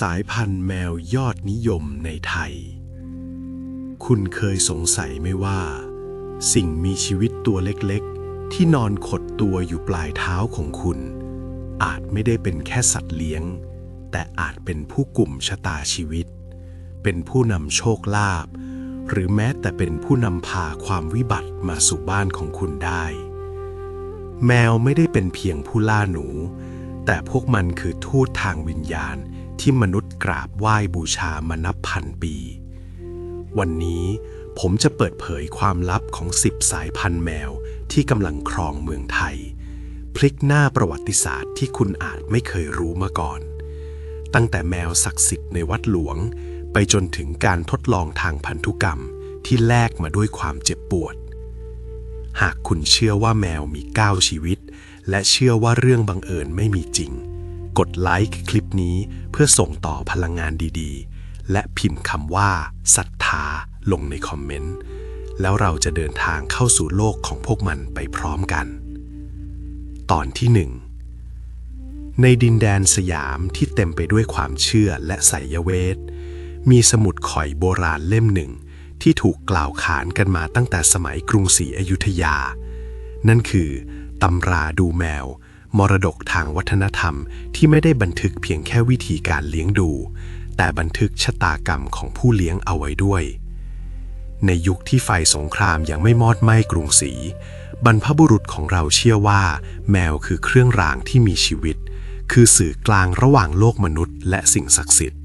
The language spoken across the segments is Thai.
สายพันธุ์แมวยอดนิยมในไทย คุณเคยสงสัยไหมว่า สิ่งมีชีวิตตัวเล็กๆ ที่นอนขดตัวอยู่ปลายเท้าของคุณ อาจไม่ได้เป็นแค่สัตว์เลี้ยง แต่อาจเป็นผู้กลุ่มชะตาชีวิต เป็นผู้นำโชคลาภหรือแม้แต่เป็นผู้นำพาความวิบัติมาสู่บ้านของคุณได้ แมวไม่ได้เป็นเพียงผู้ล่าหนู แต่พวกมันคือทูตทางวิญญาณ ที่มนุษย์กราบไหว้บูชามานับพันปี วันนี้ผมจะเปิดเผยความลับของสิบสายพันธุ์แมวที่กำลังครองเมืองไทย พลิกหน้าประวัติศาสตร์ที่คุณอาจไม่เคยรู้มาก่อน ตั้งแต่แมวศักดิ์สิทธิ์ในวัดหลวง ไปจนถึงการทดลองทางพันธุกรรมที่แลกมาด้วยความเจ็บปวด หากคุณเชื่อว่าแมวมี 9 ชีวิต และเชื่อว่าเรื่องบังเอิญไม่มีจริง กดไลค์คลิปนี้เพื่อส่งต่อพลังงานดีๆ และพิมพ์คำว่าศรัทธาลงในคอมเมนต์ แล้วเราจะเดินทางเข้าสู่โลกของพวกมันไปพร้อมกัน ตอนที่หนึ่งในดินแดนสยามที่เต็มไปด้วยความเชื่อและไสยเวท มีสมุดข่อยโบราณเล่มหนึ่ง ที่ถูกกล่าวขานกันมาตั้งแต่สมัยกรุงศรีอยุธยา นั่นคือตำราดูแมว มรดกทางวัฒนธรรมที่ไม่ได้บันทึกเพียงแค่วิธีการเลี้ยงดู แต่บันทึกชะตากรรมของผู้เลี้ยงเอาไว้ด้วย ในยุคที่ไฟสงครามยังไม่มอดไหม้กรุงศรีบรรพบุรุษของเราเชื่อว่า แมวคือเครื่องรางที่มีชีวิต คือสื่อกลางระหว่างโลกมนุษย์ และสิ่งศักดิ์สิทธิ์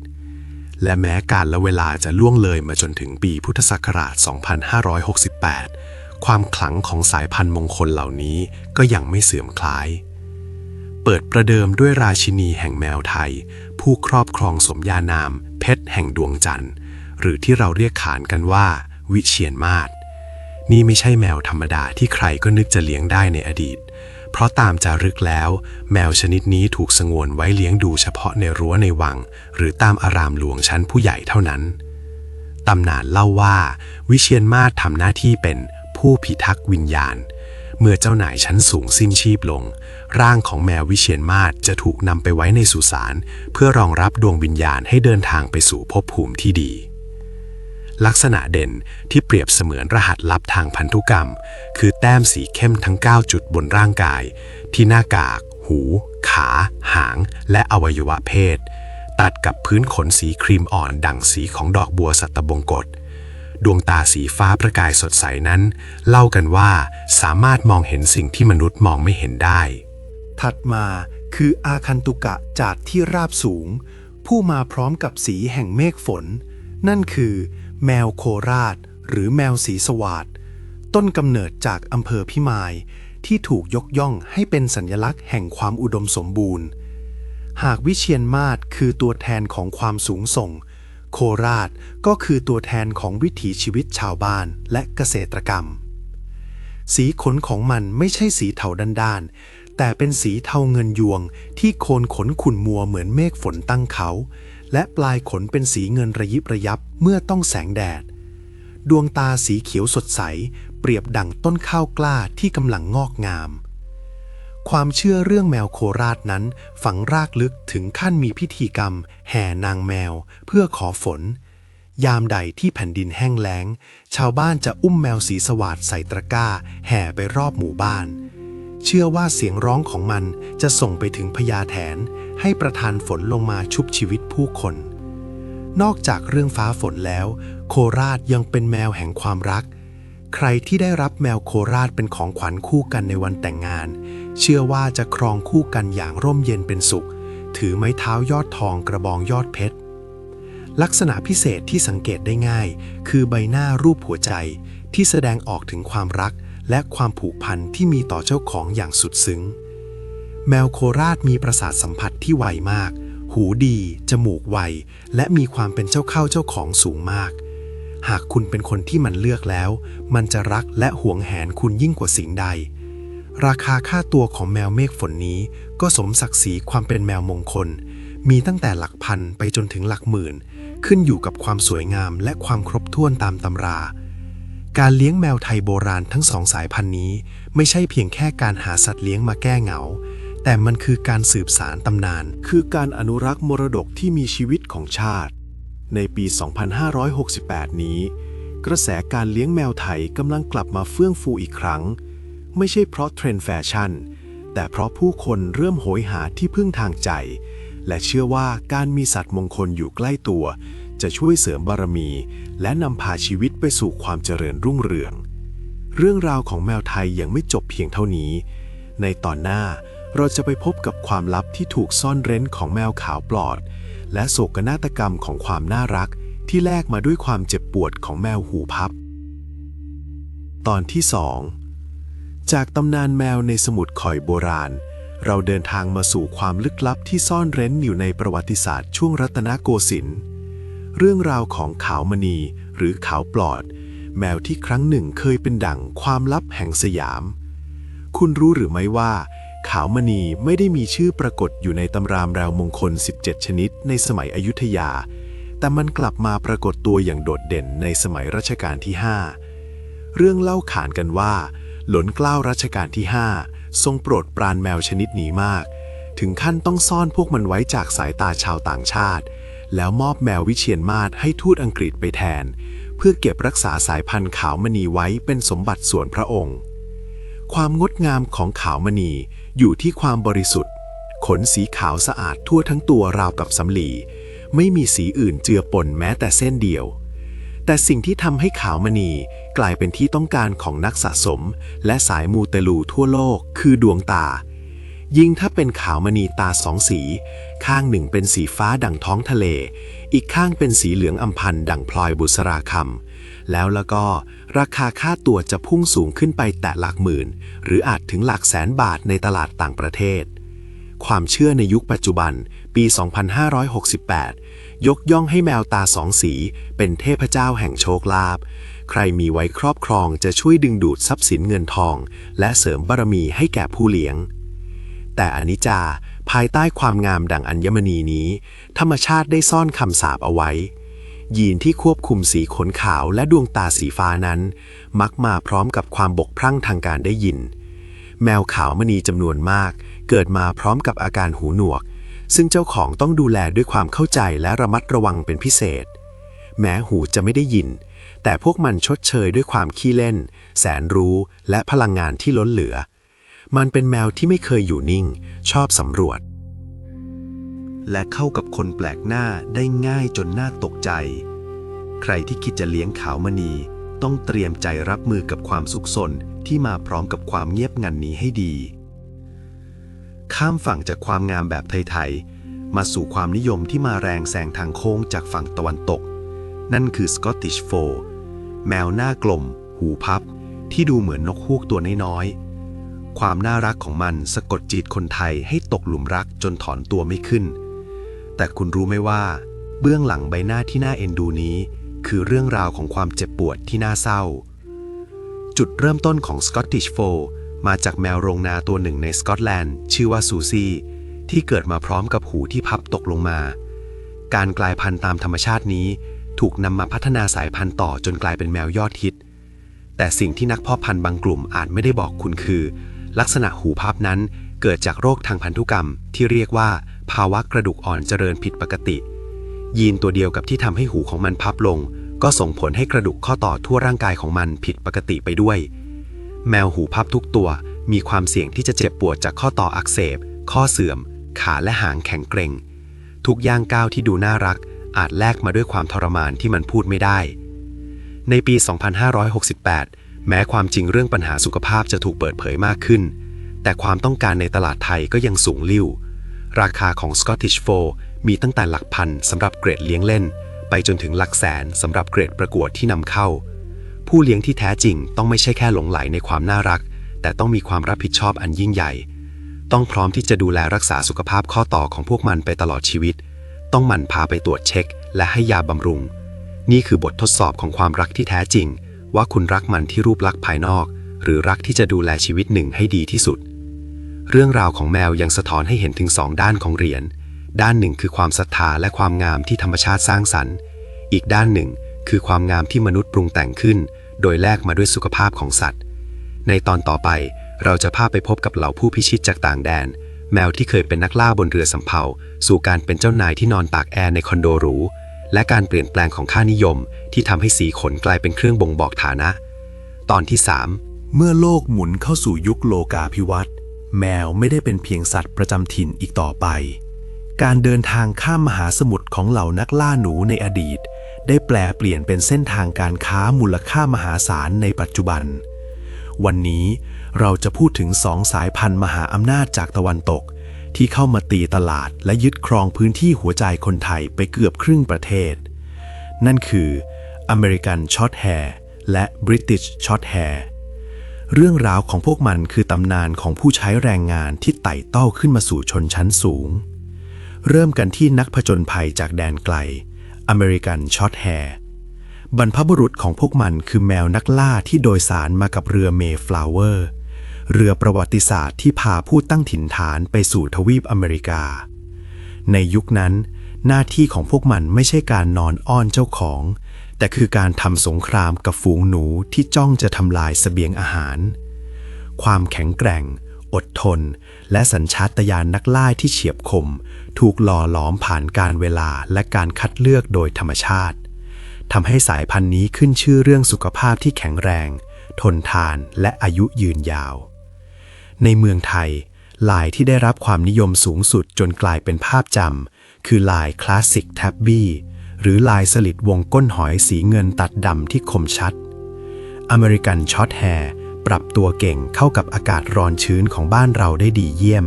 และแม้การละเวลาจะล่วงเลยมาจนถึงปีพุทธศักราช 2568 ความขลังของสายพันธุ์มงคลเหล่านี้ก็ยังไม่เสื่อมคลาย เปิดประเดิมด้วยราชินีแห่งแมวไทย ผู้ครอบครองสมญานาม เพชรแห่งดวงจันทร์ หรือที่เราเรียกขานกันว่า วิเชียนมาศนี่ไม่ใช่แมวธรรมดาที่ใครก็นึกจะเลี้ยงได้ในอดีต เพราะตามจารึกแล้ว แมวชนิดนี้ถูกสงวนไว้เลี้ยงดูเฉพาะในรั้วในวัง หรือตามอารามหลวงชั้นผู้ใหญ่เท่านั้นตำนานเล่าว่า วิเชียนมาศทำหน้าที่เป็นผู้พิทักษ์วิญญาณ เมื่อเจ้านายชั้นสูงสิ้นชีพลง ร่างของแมววิเชียนมาศจะถูกนำไปไว้ในสุสานเพื่อรองรับดวงวิญญาณให้เดินทางไปสู่ภพภูมิที่ดี ลักษณะเด่นที่เปรียบเสมือนรหัสลับทางพันธุกรรม คือแต้มสีเข้มทั้ง 9 จุดบนร่างกาย ที่หน้ากาก หู ขา หาง และอวัยวะเพศ ตัดกับพื้นขนสีครีมอ่อนดั่งสีของดอกบัวสัตบงกฎดวงตาสีฟ้าประกายสดใสนั้น เล่ากันว่าสามารถมองเห็นสิ่งที่มนุษย์มองไม่เห็นได้ ถัดมาคืออาคันตุกะจากที่ราบสูง ผู้มาพร้อมกับสีแห่งเมฆฝน นั่นคือ แมวโคราช หรือแมวสีสวาดต้นกำเนิดจากอำเภอพิมาย ที่ถูกยกย่องให้เป็นสัญลักษณ์แห่งความอุดมสมบูรณ์ หากวิเชียนมาศคือตัวแทนของความสูงส่ง โคราชก็คือตัวแทนของวิถีชีวิตชาวบ้านและเกษตรกรรม สีขนของมันไม่ใช่สีเทาด้านๆ แต่เป็นสีเทาเงินยวงที่โคนขนขุ่นมัวเหมือนเมฆฝนตั้งเขา และปลายขนเป็นสีเงินระยิบระยับเมื่อต้องแสงแดด ดวงตาสีเขียวสดใส เปรียบดั่งต้นข้าวกล้าที่กำลังงอกงาม ความเชื่อเรื่องแมวโคราชนั้นฝังรากลึกถึงขั้นมีพิธีกรรม แห่นางแมวเพื่อขอฝนยามใดที่แผ่นดินแห้งแล้ง ชาวบ้านจะอุ้มแมวสีสวาดใส่ตะกร้า แห่ไปรอบหมู่บ้าน เชื่อว่าเสียงร้องของมันจะส่งไปถึงพญาแถน ให้ประทานฝนลงมาชุบชีวิตผู้คน นอกจากเรื่องฟ้าฝนแล้ว โคราชยังเป็นแมวแห่งความรัก ใครที่ได้รับแมวโคราชเป็นของขวัญคู่กันในวันแต่งงาน เชื่อว่าจะครองคู่กันอย่างร่มเย็นเป็นสุข ถือไม้เท้ายอดทองกระบองยอดเพชรลักษณะพิเศษที่สังเกตได้ง่าย คือใบหน้ารูปหัวใจที่แสดงออกถึงความรัก และความผูกพันที่มีต่อเจ้าของอย่างสุดซึ้ง แมวโคราชมีประสาทสัมผัสที่ไวมาก หูดี จมูกไว และมีความเป็นเจ้าเข้าเจ้าของสูงมาก หากคุณเป็นคนที่มันเลือกแล้ว มันจะรักและหวงแหนคุณยิ่งกว่าสิ่งใด ราคาค่าตัวของแมวเมฆฝนนี้ก็สมศักดิ์ศรีความเป็นแมวมงคล มีตั้งแต่หลักพันไปจนถึงหลักหมื่น ขึ้นอยู่กับความสวยงามและความครบถ้วนตามตำรา การเลี้ยงแมวไทยโบราณทั้งสองสายพันธุ์นี้ ไม่ใช่เพียงแค่การหาสัตว์เลี้ยงมาแก้เหงา แต่มันคือการสืบสารตำนาน คือการอนุรักษ์มรดกที่มีชีวิตของชาติ ในปี 2568 นี้ กระแสการเลี้ยงแมวไทยกำลังกลับมาเฟื่องฟูอีกครั้ง ไม่ใช่เพราะเทรนด์แฟชั่น แต่เพราะผู้คนเริ่มโหยหาที่พึ่งทางใจ และเชื่อว่าการมีสัตว์มงคลอยู่ใกล้ตัว จะช่วยเสริมบารมี และนำพาชีวิตไปสู่ความเจริญรุ่งเรือง เรื่องราวของแมวไทยยังไม่จบเพียงเท่านี้ ในตอนหน้าเราจะไปพบกับความลับที่ถูกซ่อนเร้นของแมวขาวปลอด และโศกนาฏกรรมของความน่ารัก ที่แลกมาด้วยความเจ็บปวดของแมวหูพับ ตอนที่ 2 จากตำนานแมวในสมุดข่อยโบราณ เราเดินทางมาสู่ความลึกลับที่ซ่อนเร้นอยู่ในประวัติศาสตร์ช่วงรัตนโกสินทร์ เรื่องราวของขาวมณีหรือขาวปลอด แมวที่ครั้งหนึ่งเคยเป็นดั่งความลับแห่งสยาม คุณรู้หรือไม่ว่า ขาวมณีไม่ได้มีชื่อปรากฏอยู่ในตำรามแรวมงคล 17 ชนิดในสมัยอยุธยา แต่มันกลับมาปรากฏตัวอย่างโดดเด่นในสมัยรัชกาลที่ 5 เรื่องเล่าขานกันว่า หลนกล้าวรัชกาลที่ 5 ทรงโปรดปรานแมวชนิดนี้มาก ถึงขั้นต้องซ่อนพวกมันไว้จากสายตาชาวต่างชาติ แล้วมอบแมววิเชียนมาศให้ทูตอังกฤษไปแทน เพื่อเก็บรักษาสายพันธุ์ขาวมณีไว้เป็นสมบัติส่วนพระองค์ ความงดงามของขาวมณีอยู่ที่ความบริสุทธิ์ ขนสีขาวสะอาดทั่วทั้งตัวราวกับสำลี ไม่มีสีอื่นเจือปนแม้แต่เส้นเดียว แต่สิ่งที่ทำให้ขาวมณีกลายเป็นที่ต้องการของนักสะสม และสายมูเตลูทั่วโลกคือดวงตา ยิ่งถ้าเป็นขาวมณีตาสองสี ข้างหนึ่งเป็นสีฟ้าดั่งท้องทะเล อีกข้างเป็นสีเหลืองอำพันดั่งพลอยบุษราคำแล้วแล้วก็ราคาค่าตัวจะพุ่งสูงขึ้นไปแตะหลักหมื่น หรืออาจถึงหลักแสนบาทในตลาดต่างประเทศ ความเชื่อในยุคปัจจุบันปี 2568 ยกย่องให้แมวตาสองสี เป็นเทพเจ้าแห่งโชคลาภใครมีไว้ครอบครองจะช่วยดึงดูดทรัพย์สินเงินทอง และเสริมบารมีให้แก่ผู้เลี้ยง แต่อนิจจา ภายใต้ความงามดังอัญมณีนี้ ธรรมชาติได้ซ่อนคำสาปเอาไว้ ยีนที่ควบคุมสีขนขาวและดวงตาสีฟ้านั้น มักมาพร้อมกับความบกพร่องทางการได้ยิน แมวขาวมณีจำนวนมาก เกิดมาพร้อมกับอาการหูหนวก ซึ่งเจ้าของต้องดูแลด้วยความเข้าใจและระมัดระวังเป็นพิเศษ แม้หูจะไม่ได้ยิน แต่พวกมันชดเชยด้วยความขี้เล่น แสนรู้และพลังงานที่ล้นเหลือ มันเป็นแมวที่ไม่เคยอยู่นิ่ง ชอบสำรวจ และเข้ากับคนแปลกหน้าได้ง่ายจนน่าตกใจ ใครที่คิดจะเลี้ยงขาวมณี ต้องเตรียมใจรับมือกับความสุขสนที่มาพร้อมกับความเงียบงันนี้ให้ดี ข้ามฝั่งจากความงามแบบไทยๆ มาสู่ความนิยมที่มาแรงแซงทางโค้งจากฝั่งตะวันตก นั่นคือสกอตติชโฟแมวหน้ากลม หูพับ ที่ดูเหมือนนกฮูกตัวน้อยๆ ความน่ารักของมันสะกดจิตคนไทยให้ตกหลุมรักจนถอนตัวไม่ขึ้น แต่คุณรู้ไหมว่า เบื้องหลังใบหน้าที่น่าเอ็นดูนี้ คือเรื่องราวของความเจ็บปวดที่น่าเศร้า จุดเริ่มต้นของ Scottish f o มาจากแมวโรงนาตัวหนึ่งในสกอตแลนด์ ชื่อว่าซูซี่ที่เกิดมาพร้อมกับหูที่พับตกลงมา การกลายพันธุ์ตามธรรมชาตินี้ ถูกนำมาพัฒนาสายพันธุ์ต่อจนกลายเป็นแมวยอดฮิตแต่สิ่งที่นักพาะพันธุ์บางกลุ่มอาจไม่ได้บอกคุณคือ ลักษณะหูพับนั้นเกิดจากโรคทางพันธุกรรมที่เรียกว่าภาวะกระดูกอ่อนเจริญผิดปกติ ยีนตัวเดียวกับที่ทำให้หูของมันพับลง ก็ส่งผลให้กระดูกข้อต่อทั่วร่างกายของมันผิดปกติไปด้วย แมวหูพับทุกตัวมีความเสี่ยงที่จะเจ็บปวดจากข้อต่ออักเสบ ข้อเสื่อม ขาและหางแข็งเกร็ง ทุกย่างก้าวที่ดูน่ารัก อาจแลกมาด้วยความทรมานที่มันพูดไม่ได้ ในปี 2568 แม้ความจริงเรื่องปัญหาสุขภาพจะถูกเปิดเผยมากขึ้น แต่ความต้องการในตลาดไทยก็ยังสูงลิ่ว ราคาของ Scottish f o l มีตั้งแต่หลักพันสำหรับเกรดเลี้ยงเล่น ไปจนถึงหลักแสนสำหรับเกรดประกวดที่นำเข้า ผู้เลี้ยงที่แท้จริงต้องไม่ใช่แค่หลงไหลในความน่ารัก แต่ต้องมีความรับผิดชอบอันยิ่งใหญ่ ต้องพร้อมที่จะดูแลรักษาสุขภาพข้อต่อของพวกมันไปตลอดชีวิต ต้องหมั่นพาไปตรวจเช็ค และให้ยาบำรุง นี่คือบททดสอบของความรักที่แท้จริง ว่าคุณรักมันที่รูปลักษณ์ภายนอก หรือรักที่จะดูแลชีวิตหนึ่งให้ดีที่สุด เรื่องราวของแมวยังสะท้อนให้เห็นถึงสองด้านของเหรียญ ด้านหนึ่งคือความศรัทธาและความงามที่ธรรมชาติสร้างสรรค์ อีกด้านหนึ่งคือความงามที่มนุษย์ปรุงแต่งขึ้น โดยแลกมาด้วยสุขภาพของสัตว์ ในตอนต่อไปเราจะพาไปพบกับเหล่าผู้พิชิตจากต่างแดน แมวที่เคยเป็นนักล่าบนเรือสำเภาสู่การเป็นเจ้านายที่นอนตากแอร์ในคอนโดหรู และการเปลี่ยนแปลงของค่านิยม ที่ทำให้สีขนกลายเป็นเครื่องบ่งบอกฐานะ ตอนที่ 3 เมื่อโลกหมุนเข้าสู่ยุคโลกาภิวัตน์แมวไม่ได้เป็นเพียงสัตว์ประจำถิ่นอีกต่อไป การเดินทางข้ามมหาสมุทรของเหล่านักล่าหนูในอดีต ได้แปลเปลี่ยนเป็นเส้นทางการค้ามูลค่ามหาศาลในปัจจุบัน วันนี้เราจะพูดถึงสองสายพันธุ์มหาอำนาจจากตะวันตก ที่เข้ามาตีตลาดและยึดครองพื้นที่หัวใจคนไทยไปเกือบครึ่งประเทศ นั่นคืออเมริกันช็อตแฮร์และบริติชช็อตแฮร์เรื่องราวของพวกมันคือตำนานของผู้ใช้แรงงานที่ไต่เต้าขึ้นมาสู่ชนชั้นสูง เริ่มกันที่นักผจญภัยจากแดนไกล อเมริกันช็อตแฮร์บรรพบุรุษของพวกมันคือแมวนักล่าที่โดยสารมากับเรือเมฟลาวเวอร์ เรือประวัติศาสตร์ที่พาผู้ตั้งถิ่นฐานไปสู่ทวีปอเมริกา ในยุคนั้น หน้าที่ของพวกมันไม่ใช่การนอนอ้อนเจ้าของ แต่คือการทำสงครามกับฝูงหนูที่จ้องจะทำลายเสบียงอาหาร ความแข็งแกร่ง อดทน และสัญชาตญาณนักล่าที่เฉียบคม ถูกหล่อหลอมผ่านการเวลาและการคัดเลือกโดยธรรมชาติทำให้สายพันธุ์นี้ขึ้นชื่อเรื่องสุขภาพที่แข็งแรง ทนทานและอายุยืนยาว ในเมืองไทย ลายที่ได้รับความนิยมสูงสุดจนกลายเป็นภาพจำคือลายคลาสสิกแท็บบี้หรือลายสลิดวงก้นหอยสีเงินตัดดำที่คมชัด อเมริกันช็อตแฮร์ปรับตัวเก่งเข้ากับอากาศร้อนชื้นของบ้านเราได้ดีเยี่ยม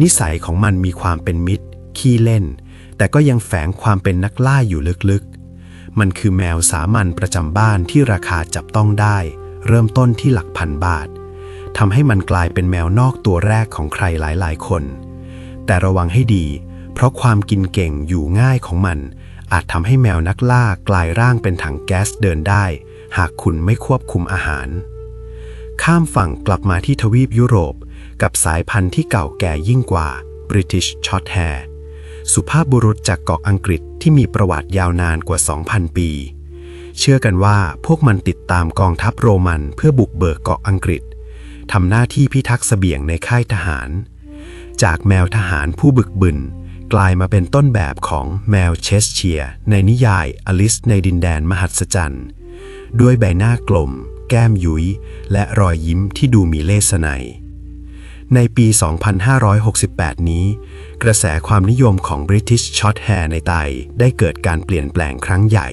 นิสัยของมันมีความเป็นมิตร ขี้เล่น แต่ก็ยังแฝงความเป็นนักล่าอยู่ลึกๆ มันคือแมวสามัญประจำบ้านที่ราคาจับต้องได้ เริ่มต้นที่หลักพันบาท ทำให้มันกลายเป็นแมวนอกตัวแรกของใครหลายๆ คน แต่ระวังให้ดี เพราะความกินเก่งอยู่ง่ายของมัน อาจทำให้แมวนักล่ากลายร่างเป็นถังแก๊สเดินได้ หากคุณไม่ควบคุมอาหาร ข้ามฝั่งกลับมาที่ทวีปยุโรป กับสายพันธุ์ที่เก่าแก่ยิ่งกว่า British Shorthair สุภาพบุรุษจากเกาะอังกฤษที่มีประวัติยาวนานกว่า 2,000 ปี เชื่อกันว่าพวกมันติดตามกองทัพโรมันเพื่อบุกเบิกเกาะอังกฤษ ทำหน้าที่พิทักษ์เสบียงในค่ายทหาร จากแมวทหารผู้บึกบึน กลายมาเป็นต้นแบบของแมวเชสเชีย ในนิยายอลิสในดินแดนมหัศจรรย์ด้วยใบหน้ากลม แก้มยุย้ย และรอยยิ้มที่ดูมีเลสไนยในปี 2568 นี้ กระแสความนิยมของ British Shorthair ในไทยได้เกิดการเปลี่ยนแปลงครั้งใหญ่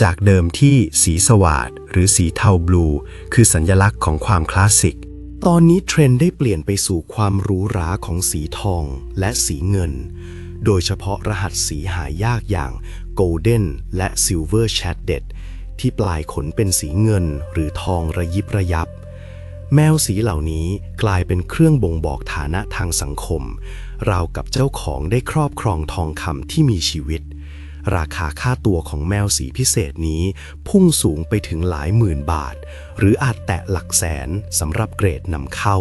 จากเดิมที่สีสวาดหรือสีเทาบลู คือสัญลักษณ์ของความคลาสสิก ตอนนี้เทรนด์ได้เปลี่ยนไปสู่ความหรูหราของสีทองและสีเงิน โดยเฉพาะรหัสสีหายากอย่าง Golden และ Silver Shaded ที่ปลายขนเป็นสีเงินหรือทองระยิบระยับ แมวสีเหล่านี้กลายเป็นเครื่องบ่งบอกฐานะทางสังคม ราวกับเจ้าของได้ครอบครองทองคำที่มีชีวิต ราคาค่าตัวของแมวสีพิเศษนี้ พุ่งสูงไปถึงหลายหมื่นบาท หรืออาจแตะหลักแสนสำหรับเกรดนำเข้า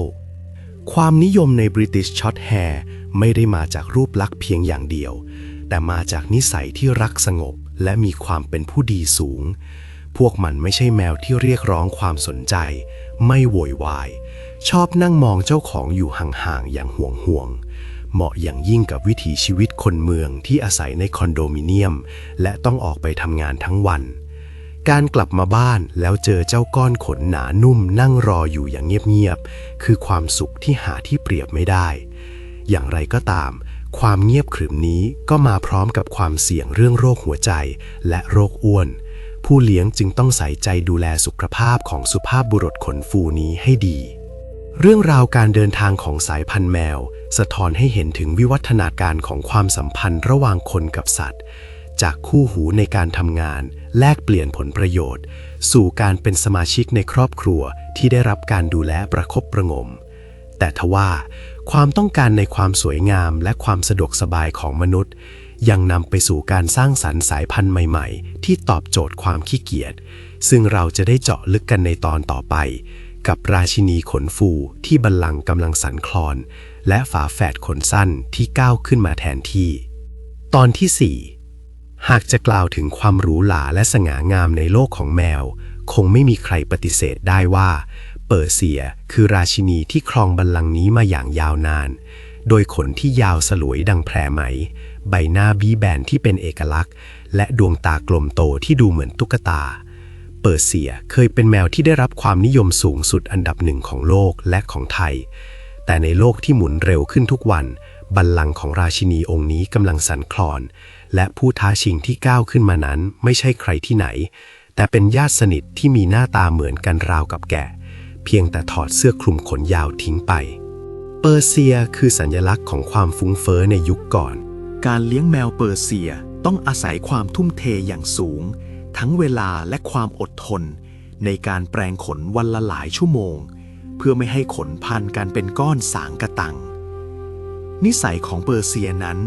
ความนิยมใน British Shorthair ไม่ได้มาจากรูปลักษณ์เพียงอย่างเดียว แต่มาจากนิสัยที่รักสงบและมีความเป็นผู้ดีสูง พวกมันไม่ใช่แมวที่เรียกร้องความสนใจ ไม่โวยวาย ชอบนั่งมองเจ้าของอยู่ห่างๆอย่างห่วงห่วง เหมาะอย่างยิ่งกับวิถีชีวิตคนเมืองที่อาศัยในคอนโดมิเนียม และต้องออกไปทำงานทั้งวัน การกลับมาบ้านแล้วเจอเจ้าก้อนขนหนานุ่มนั่งรออยู่อย่างเงียบๆ คือความสุขที่หาที่เปรียบไม่ได้ อย่างไรก็ตาม ความเงียบขรึมนี้ก็มาพร้อมกับความเสี่ยงเรื่องโรคหัวใจและโรคอ้วน ผู้เลี้ยงจึงต้องใส่ใจดูแลสุขภาพของสุภาพบุรุษขนฟูนี้ให้ดี เรื่องราวการเดินทางของสายพันธุ์แมว สะท้อนให้เห็นถึงวิวัฒนาการของความสัมพันธ์ระหว่างคนกับสัตว์ จากคู่หูในการทำงาน แลกเปลี่ยนผลประโยชน์ สู่การเป็นสมาชิกในครอบครัวที่ได้รับการดูแลประคบประงม แต่ทว่าความต้องการในความสวยงามและความสะดวกสบายของมนุษย์ ยังนำไปสู่การสร้างสรรค์สายพันธุ์ใหม่ ๆ ที่ตอบโจทย์ความขี้เกียจซึ่งเราจะได้เจาะลึกกันในตอนต่อไป กับราชินีขนฟูที่บัลลังก์กำลังสั่นคลอน และฝาแฝดขนสั้นที่ก้าวขึ้นมาแทนที่ ตอนที่ 4 หากจะกล่าวถึงความหรูหราและสง่างามในโลกของแมว คงไม่มีใครปฏิเสธได้ว่า เปอร์เซียคือราชินีที่ครองบัลลังก์นี้มาอย่างยาวนาน โดยขนที่ยาวสลวยดังแพรไหม ใบหน้าบี้แบนที่เป็นเอกลักษณ์ และดวงตากลมโตที่ดูเหมือนตุ๊กตา เปอร์เซียเคยเป็นแมวที่ได้รับความนิยมสูงสุดอันดับหนึ่งของโลกและของไทย แต่ในโลกที่หมุนเร็วขึ้นทุกวัน บัลลังก์ของราชินีองค์นี้กำลังสั่นคลอน และผู้ท้าชิงที่ก้าวขึ้นมานั้นไม่ใช่ใครที่ไหน แต่เป็นญาติสนิทที่มีหน้าตาเหมือนกันราวกับแกะเพียงแต่ถอดเสื้อคลุมขนยาวทิ้งไป เปอร์เซียคือสัญลักษณ์ของความฟุ้งเฟ้อในยุคก่อน การเลี้ยงแมวเปอร์เซียต้องอาศัยความทุ่มเทอย่างสูง ทั้งเวลาและความอดทน ในการแปลงขนวันละหลายชั่วโมง เพื่อไม่ให้ขนพันกันเป็นก้อนสางกระตัง นิสัยของเปอร์เซียนั้น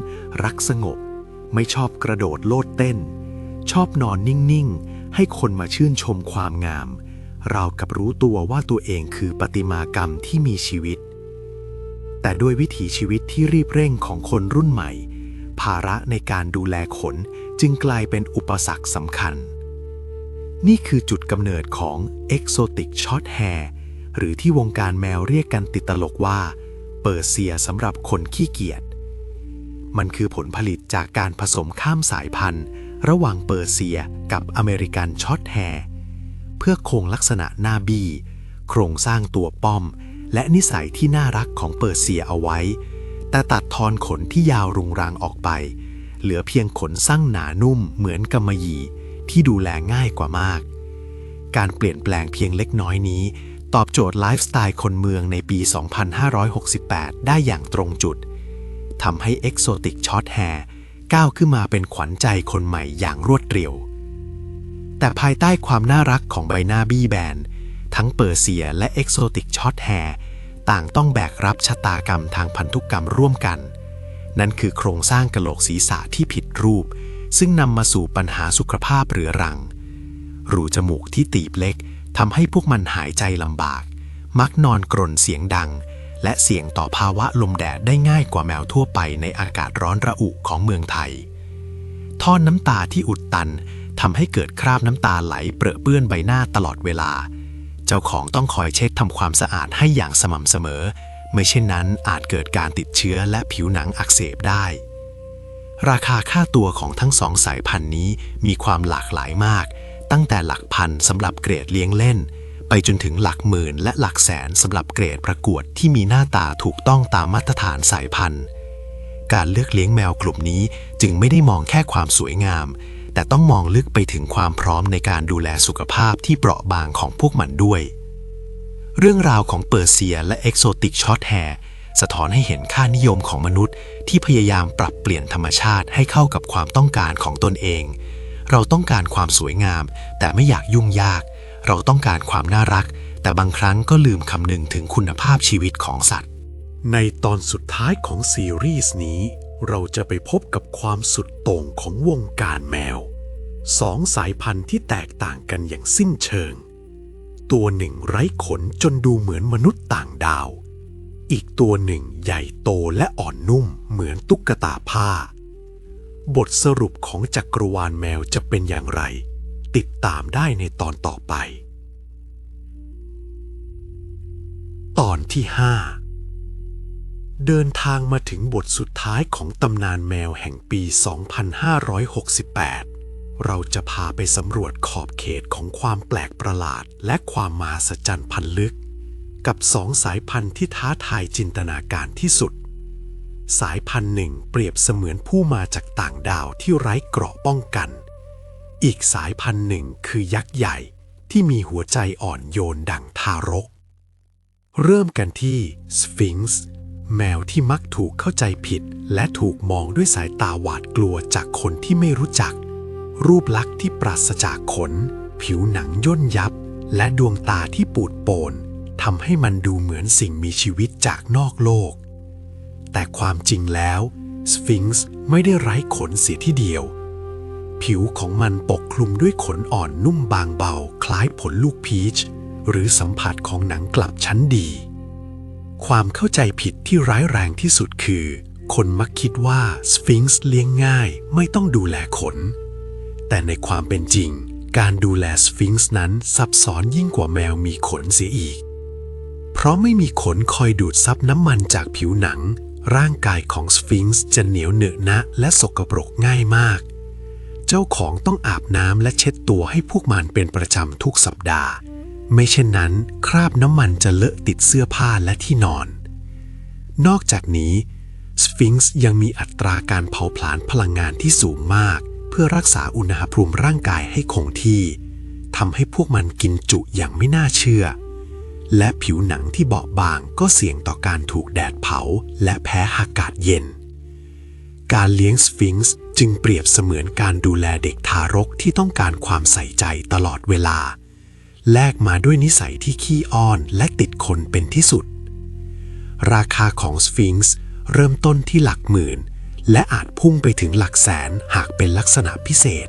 รักสงบ ไม่ชอบกระโดดโลดเต้น ชอบนอนนิ่ง ๆ ให้คนมาชื่นชมความงาม ราวกับรู้ตัวว่าตัวเองคือประติมากรรมที่มีชีวิต แต่ด้วยวิถีชีวิตที่รีบเร่งของคนรุ่นใหม่ ภาระในการดูแลขนจึงกลายเป็นอุปสรรคสำคัญ นี่คือจุดกำเนิดของ Exotic Short Hair หรือที่วงการแมวเรียกกันติดตลกว่า เปอร์เซียสำหรับคนขี้เกียจ มันคือผลผลิตจากการผสมข้ามสายพันธุ์ ระหว่างเปอร์เซียกับอเมริกันช็อตแฮร์เพื่อคงลักษณะหน้าบี้ โครงสร้างตัวป้อม และนิสัยที่น่ารักของเปอร์เซียเอาไว้ แต่ตัดทอนขนที่ยาวรุงรังออกไป เหลือเพียงขนสั้งหนานุ่มเหมือนกำมะหยี่ ที่ดูแลง่ายกว่ามาก การเปลี่ยนแปลงเพียงเล็กน้อยนี้ ตอบโจทย์ไลฟ์สไตล์คนเมืองในปี 2568 ได้อย่างตรงจุดทำให้ Exotic Short Hair ก้าวขึ้นมาเป็นขวัญใจคนใหม่อย่างรวดเร็ว แต่ภายใต้ความน่ารักของใบหน้าบี้แบน ทั้งเปอร์เซียและ Exotic Short Hair ต่างต้องแบกรับชะตากรรมทางพันธุกรรมร่วมกัน นั่นคือโครงสร้างกระโหลกศีรษะที่ผิดรูป ซึ่งนำมาสู่ปัญหาสุขภาพเรื้อรัง รูจมูกที่ตีบเล็กทำให้พวกมันหายใจลำบาก มักนอนกรนเสียงดัง และเสี่ยงต่อภาวะลมแดดได้ง่ายกว่าแมวทั่วไปในอากาศร้อนระอุของเมืองไทย ท่อนน้ำตาที่อุดตันทำให้เกิดคราบน้ำตาไหลเปรอะเปื้อนใบหน้าตลอดเวลา เจ้าของต้องคอยเช็ดทำความสะอาดให้อย่างสม่ำเสมอ ไม่เช่นนั้นอาจเกิดการติดเชื้อและผิวหนังอักเสบได้ ราคาค่าตัวของทั้งสองสายพันธุ์นี้มีความหลากหลายมาก ตั้งแต่หลักพันสำหรับเกรดเลี้ยงเล่น ไปจนถึงหลักหมื่นและหลักแสนสำหรับเกรดประกวดที่มีหน้าตาถูกต้องตามมาตรฐานสายพันธุ์ การเลือกเลี้ยงแมวกลุ่มนี้จึงไม่ได้มองแค่ความสวยงาม แต่ต้องมองลึกไปถึงความพร้อมในการดูแลสุขภาพที่เปราะบางของพวกมันด้วย เรื่องราวของเปอร์เซียและเอกโซติกช็อตแฮร์ สะท้อนให้เห็นค่านิยมของมนุษย์ ที่พยายามปรับเปลี่ยนธรรมชาติให้เข้ากับความต้องการของตนเอง เราต้องการความสวยงาม แต่ไม่อยากยุ่งยาก เราต้องการความน่ารัก แต่บางครั้งก็ลืมคำนึงถึงคุณภาพชีวิตของสัตว์ ในตอนสุดท้ายของซีรีส์นี้ เราจะไปพบกับความสุดโต่งของวงการแมวสองสายพันธุ์ที่แตกต่างกันอย่างสิ้นเชิง ตัวหนึ่งไร้ขนจนดูเหมือนมนุษย์ต่างดาว อีกตัวหนึ่งใหญ่โตและอ่อนนุ่มเหมือนตุ๊กตาผ้า บทสรุปของจักรวาลแมวจะเป็นอย่างไร ติดตามได้ในตอนต่อไป ตอนที่ห้าเดินทางมาถึงบทสุดท้ายของตำนานแมวแห่งปี 2568เราจะพาไปสำรวจขอบเขตของความแปลกประหลาดและความมหัศจรรย์พันลึก กับสองสายพันธุ์ที่ท้าทายจินตนาการที่สุด สายพันธุ์หนึ่งเปรียบเสมือนผู้มาจากต่างดาวที่ไร้เกราะป้องกัน อีกสายพันธุ์หนึ่งคือยักษ์ใหญ่ที่มีหัวใจอ่อนโยนดังทารก เริ่มกันที่สฟิงซ์แมวที่มักถูกเข้าใจผิด และถูกมองด้วยสายตาหวาดกลัวจากคนที่ไม่รู้จัก รูปลักษณ์ที่ปราศจากขน ผิวหนังย่นยับ และดวงตาที่ปูดโปน ทำให้มันดูเหมือนสิ่งมีชีวิตจากนอกโลก แต่ความจริงแล้วสฟิงซ์ไม่ได้ไร้ขนเสียที่เดียว ผิวของมันปกคลุมด้วยขนอ่อนนุ่มบางเบา คล้ายผลลูกพีช หรือสัมผัสของหนังกลับชั้นดี ความเข้าใจผิดที่ร้ายแรงที่สุดคือ คนมักคิดว่าสฟิงซ์เลี้ยงง่ายไม่ต้องดูแลขน แต่ในความเป็นจริง การดูแลสฟิงซ์นั้นซับซ้อนยิ่งกว่าแมวมีขนเสียอีก ราะไม่มีขนคอยดูดซับน้ำมันจากผิวหนัง ร่างกายของสฟิงซ์จะเหนียวเหนอะนะและสกปรกง่ายมาก เจ้าของต้องอาบน้ำและเช็ดตัวให้พวกมันเป็นประจำทุกสัปดาห์ ไม่เช่นนั้น คราบน้ำมันจะเลอะติดเสื้อผ้าและที่นอน นอกจากนี้สฟิงซ์ยังมีอัตราการเผาผลาญพลังงานที่สูงมาก เพื่อรักษาอุณหภูมิร่างกายให้คงที่ทำให้พวกมันกินจุอย่างไม่น่าเชื่อ และผิวหนังที่เบาบางก็เสี่ยงต่อการถูกแดดเผา และแพ้อากาศเย็น การเลี้ยงสฟิงซ์จึงเปรียบเสมือนการดูแลเด็กทารกที่ต้องการความใส่ใจตลอดเวลา แลกมาด้วยนิสัยที่ขี้อ้อนและติดคนเป็นที่สุด ราคาของสฟิงซ์เริ่มต้นที่หลักหมื่น และอาจพุ่งไปถึงหลักแสนหากเป็นลักษณะพิเศษ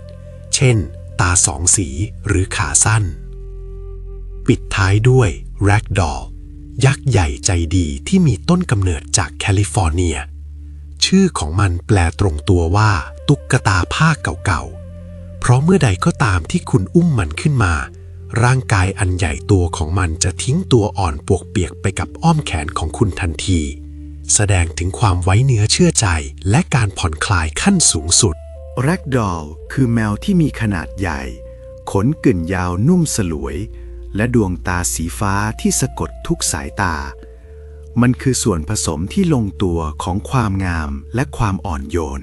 เช่น ตาสองสีหรือขาสั้น ปิดท้ายด้วย Ragdoll ยักษ์ใหญ่ใจดีที่มีต้นกำเนิดจากแคลิฟอร์เนีย ชื่อของมันแปลตรงตัวว่า ตุ๊กตาผ้าเก่าๆ เพราะเมื่อใดก็ตามที่คุณอุ้มมันขึ้นมา ร่างกายอันใหญ่ตัวของมันจะทิ้งตัวอ่อนปวกเปียกไปกับอ้อมแขนของคุณทันที แสดงถึงความไว้เนื้อเชื่อใจและการผ่อนคลายขั้นสูงสุดแร็กดอลคือแมวที่มีขนาดใหญ่ ขนกึ่นยาวนุ่มสลวย และดวงตาสีฟ้าที่สะกดทุกสายตา มันคือส่วนผสมที่ลงตัวของความงามและความอ่อนโยน